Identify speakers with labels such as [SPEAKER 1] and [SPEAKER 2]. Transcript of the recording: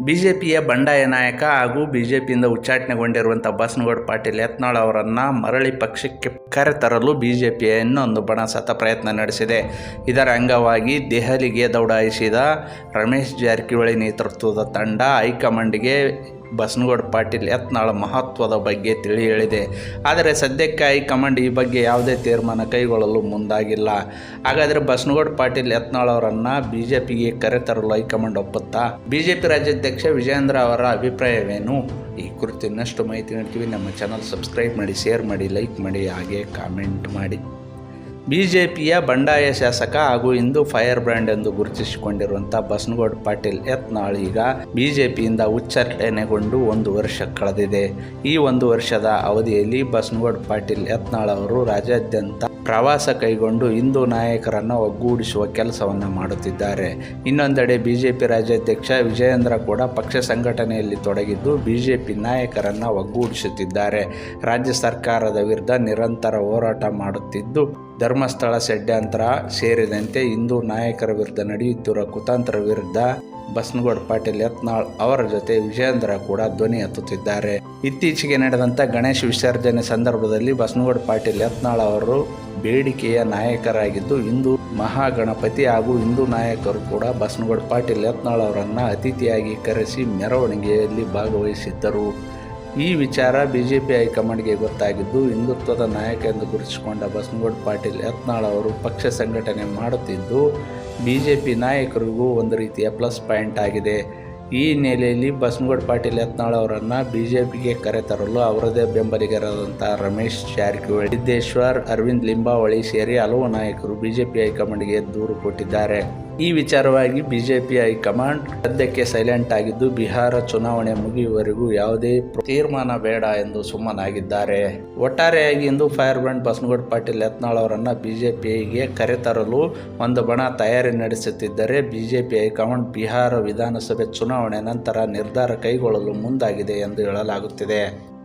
[SPEAKER 1] ಬಿಜೆಪಿಯ ಬಂಡಾಯ ನಾಯಕ ಹಾಗೂ ಬಿಜೆಪಿಯಿಂದ ಉಚ್ಚಾಟನೆಗೊಂಡಿರುವಂಥ ಬಸನಗೌಡ ಪಾಟೀಲ್ ಯತ್ನಾಳ್ ಅವರನ್ನು ಮರಳಿ ಪಕ್ಷಕ್ಕೆ ಕರೆತರಲು ಬಿಜೆಪಿಯ ಇನ್ನೊಂದು ಬಣ ಸತ ಪ್ರಯತ್ನ ನಡೆಸಿದೆ. ಇದರ ಅಂಗವಾಗಿ ದೆಹಲಿಗೆ ದೌಡಾಯಿಸಿದ ರಮೇಶ್ ಜಾರಕಿಹೊಳಿ ನೇತೃತ್ವದ ತಂಡ ಹೈಕಮಾಂಡ್ಗೆ ಬಸನಗೌಡ ಪಾಟೀಲ್ ಯತ್ನಾಳ ಮಹತ್ವದ ಬಗ್ಗೆ ತಿಳಿ ಹೇಳಿದೆ ಆದರೆ ಸದ್ಯಕ್ಕೆ ಹೈಕಮಾಂಡ್ ಈ ಬಗ್ಗೆ ಯಾವುದೇ ತೀರ್ಮಾನ ಕೈಗೊಳ್ಳಲು ಮುಂದಾಗಿಲ್ಲ. ಹಾಗಾದರೆ ಬಸನಗೌಡ ಪಾಟೀಲ್ ಯತ್ನಾಳ್ ಅವರನ್ನು ಬಿ ಜೆ ಪಿಗೆ ಕರೆತರಲು ಹೈಕಮಾಂಡ್ ಒಪ್ಪುತ್ತಾ? ಬಿ ಜೆ ಪಿ ರಾಜ್ಯಾಧ್ಯಕ್ಷ ವಿಜಯೇಂದ್ರ ಅವರ ಅಭಿಪ್ರಾಯವೇನು? ಈ ಕುರಿತು ಇನ್ನಷ್ಟು ಮಾಹಿತಿ ನೀಡ್ತೀವಿ. ನಮ್ಮ ಚಾನಲ್ ಸಬ್ಸ್ಕ್ರೈಬ್ ಮಾಡಿ, ಶೇರ್ ಮಾಡಿ, ಲೈಕ್ ಮಾಡಿ, ಹಾಗೆ ಕಾಮೆಂಟ್ ಮಾಡಿ. ಬಿಜೆಪಿಯ ಬಂಡಾಯ ಶಾಸಕ ಹಾಗೂ ಹಿಂದೂ ಫೈರ್ ಬ್ರ್ಯಾಂಡ್ ಎಂದು ಗುರುತಿಸಿಕೊಂಡಿರುವಂಥ ಬಸನಗೌಡ ಪಾಟೀಲ್ ಯತ್ನಾಳ್ ಈಗ ಬಿಜೆಪಿಯಿಂದ ಉಚ್ಚಾಟನೆಗೊಂಡು ಒಂದು ವರ್ಷ ಕಳೆದಿದೆ. ಈ ಒಂದು ವರ್ಷದ ಅವಧಿಯಲ್ಲಿ ಬಸನಗೌಡ ಪಾಟೀಲ್ ಯತ್ನಾಳ್ ಅವರು ರಾಜ್ಯಾದ್ಯಂತ ಪ್ರವಾಸ ಕೈಗೊಂಡು ಹಿಂದೂ ನಾಯಕರನ್ನು ಒಗ್ಗೂಡಿಸುವ ಕೆಲಸವನ್ನು ಮಾಡುತ್ತಿದ್ದಾರೆ. ಇನ್ನೊಂದೆಡೆ ಬಿಜೆಪಿ ರಾಜ್ಯಾಧ್ಯಕ್ಷ ವಿಜಯೇಂದ್ರ ಕೂಡ ಪಕ್ಷ ಸಂಘಟನೆಯಲ್ಲಿ ತೊಡಗಿದ್ದು ಬಿಜೆಪಿ ನಾಯಕರನ್ನು ಒಗ್ಗೂಡಿಸುತ್ತಿದ್ದಾರೆ. ರಾಜ್ಯ ಸರ್ಕಾರದ ವಿರುದ್ಧ ನಿರಂತರ ಹೋರಾಟ ಮಾಡುತ್ತಿದ್ದು ಧರ್ಮಸ್ಥಳ ಷಡ್ಯಂತ್ರ ಸೇರಿದಂತೆ ಹಿಂದೂ ನಾಯಕರ ವಿರುದ್ಧ ನಡೆಯುತ್ತಿರುವ ಕುತಂತ್ರ ವಿರುದ್ಧ ಬಸನಗೌಡ ಪಾಟೀಲ್ ಯತ್ನಾಳ್ ಅವರ ಜೊತೆ ವಿಜಯೇಂದ್ರ ಕೂಡ ಧ್ವನಿ ಎತ್ತುತ್ತಿದ್ದಾರೆ. ಇತ್ತೀಚೆಗೆ ನಡೆದಂಥ ಗಣೇಶ ವಿಸರ್ಜನೆ ಸಂದರ್ಭದಲ್ಲಿ ಬಸನಗೌಡ ಪಾಟೀಲ್ ಯತ್ನಾಳ್ ಅವರು ಬೇಡಿಕೆಯ ನಾಯಕರಾಗಿದ್ದು, ಹಿಂದೂ ಮಹಾಗಣಪತಿ ಹಾಗೂ ಹಿಂದೂ ನಾಯಕರು ಕೂಡ ಬಸನಗೌಡ ಪಾಟೀಲ್ ಯತ್ನಾಳ್ ಅವರನ್ನು ಅತಿಥಿಯಾಗಿ ಕರೆಸಿ ಮೆರವಣಿಗೆಯಲ್ಲಿ ಭಾಗವಹಿಸಿದ್ದರು. ಈ ವಿಚಾರ ಬಿಜೆಪಿ ಹೈಕಮಾಂಡ್ಗೆ ಗೊತ್ತಾಗಿದ್ದು, ಹಿಂದುತ್ವದ ನಾಯಕ ಎಂದು ಗುರುತಿಸಿಕೊಂಡ ಬಸನಗೌಡ ಪಾಟೀಲ್ ಯತ್ನಾಳ್ ಅವರು ಪಕ್ಷ ಸಂಘಟನೆ ಮಾಡುತ್ತಿದ್ದು, ಬಿಜೆಪಿ ನಾಯಕರಿಗೂ ಒಂದು ರೀತಿಯ ಪ್ಲಸ್ ಪಾಯಿಂಟ್ ಆಗಿದೆ. ಈ ಹಿನ್ನೆಲೆಯಲ್ಲಿ ಬಸನಗೌಡ ಪಾಟೀಲ್ ಯತ್ನಾಳ್ ಅವರನ್ನು ಬಿಜೆಪಿಗೆ ಕರೆತರಲು ಅವರದೇ ಬೆಂಬಲಿಗರಾದಂಥ ರಮೇಶ್ ಜಾರಕಿಹೊಳಿ, ಸಿದ್ದೇಶ್ವರ್, ಅರವಿಂದ್ ಲಿಂಬಾವಳಿ ಸೇರಿ ಹಲವು ನಾಯಕರು ಬಿಜೆಪಿ ಹೈಕಮಾಂಡ್ಗೆ ದೂರು ಕೊಟ್ಟಿದ್ದಾರೆ. ಈ ವಿಚಾರವಾಗಿ ಬಿಜೆಪಿ ಹೈಕಮಾಂಡ್ ಸದ್ಯಕ್ಕೆ ಸೈಲೆಂಟ್ ಆಗಿದ್ದು ಬಿಹಾರ ಚುನಾವಣೆ ಮುಗಿಯುವವರೆಗೂ ಯಾವುದೇ ತೀರ್ಮಾನ ಬೇಡ ಎಂದು ಸುಮ್ಮನಾಗಿದ್ದಾರೆ. ಒಟ್ಟಾರೆಯಾಗಿ ಇಂದು ಫೈರ್ ಬ್ರ್ಯಾಂಡ್ ಬಸನಗೌಡ ಪಾಟೀಲ್ ಯತ್ನಾಳ್ ಅವರನ್ನು ಬಿಜೆಪಿಗೆ ಕರೆತರಲು ಒಂದು ಬಣ ತಯಾರಿ ನಡೆಸುತ್ತಿದ್ದರೆ ಬಿಜೆಪಿ ಹೈಕಮಾಂಡ್ ಬಿಹಾರ ವಿಧಾನಸಭೆ ಚುನಾವಣೆ ನಂತರ ನಿರ್ಧಾರ ಕೈಗೊಳ್ಳಲು ಮುಂದಾಗಿದೆ ಎಂದು ಹೇಳಲಾಗುತ್ತಿದೆ.